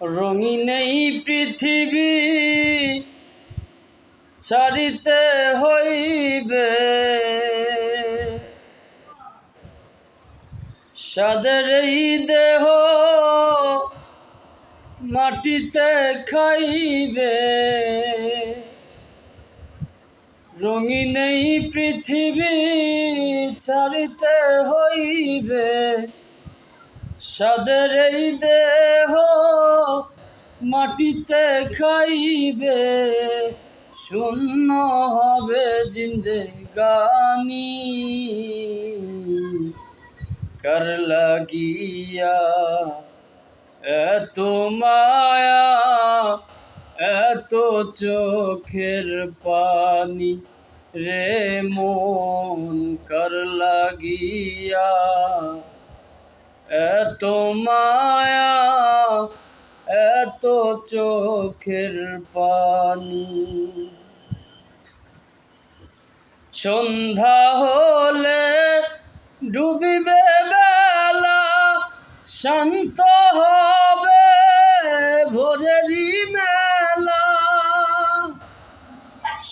রঙিন এই পৃথিবী ছাড়িতে হইবে। সাদের এই দেহ মাটিতে খাইবে। রঙিন এই পৃথিবী ছাড়িতে হইবে। সাদের এই দেহ মাটিতে খাইবে, শূন্য হবে জিন্দেগানি কার লাগিয়া এত মায়া, এত চোখের পানি রে মন, কার লাগিয়া এত মায়া এত চোখের পানি। সন্ধ্যা হলে ডুবিবে বেলা, শান্ত হবে ভোরেরই মেলা।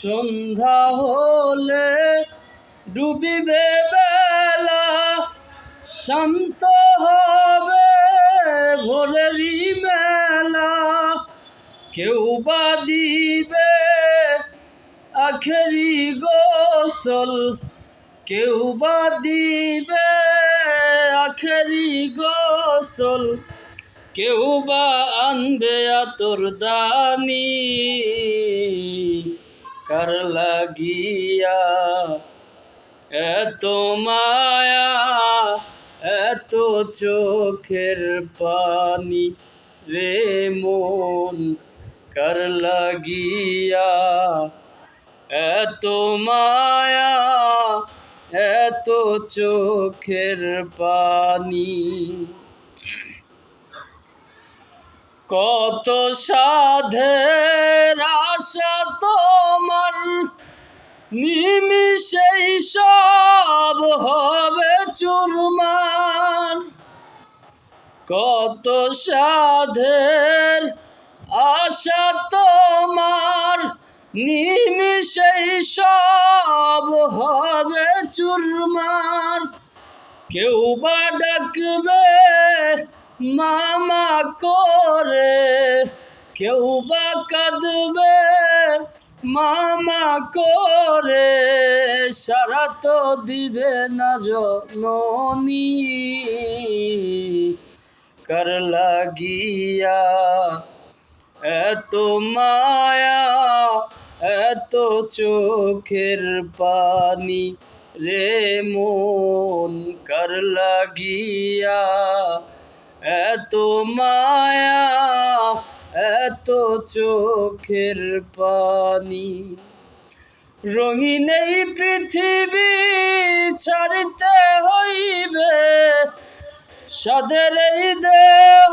সন্ধ্যা হলে ডুবিবে বেলা, শান্ত হবে ভোরেরই কেউ বা দিবে আখেরি গোসল? কেউ বা দিবে আখেরি গোসল? কেউ বা আনবে আতর দানি? কার লাগিয়া এত মায়া, এত চোখের পানি রে মন কার লাগিয়া এত মায়া এত চোখের পানি কত সাধের আশা তোমার নিমিষেই সব হবে চুরমার কত সাধের আশা তোমার, নিমিষেই সব হবে চুরমার। কেউ বা ডাকবে, মামা করে। কেউ বা কাঁদবে, মামা করে। সারা তো দিবে না জননী। কার লাগিয়া এত মায়া, এত চোখের পানি রে মন কার লাগিয়া। এত মায়া, এত চোখের পানি রঙিন এই পৃথিবী ছাড়িতে হইবে। সাদের এই দেহ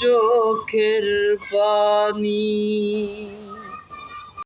চোখের পানি।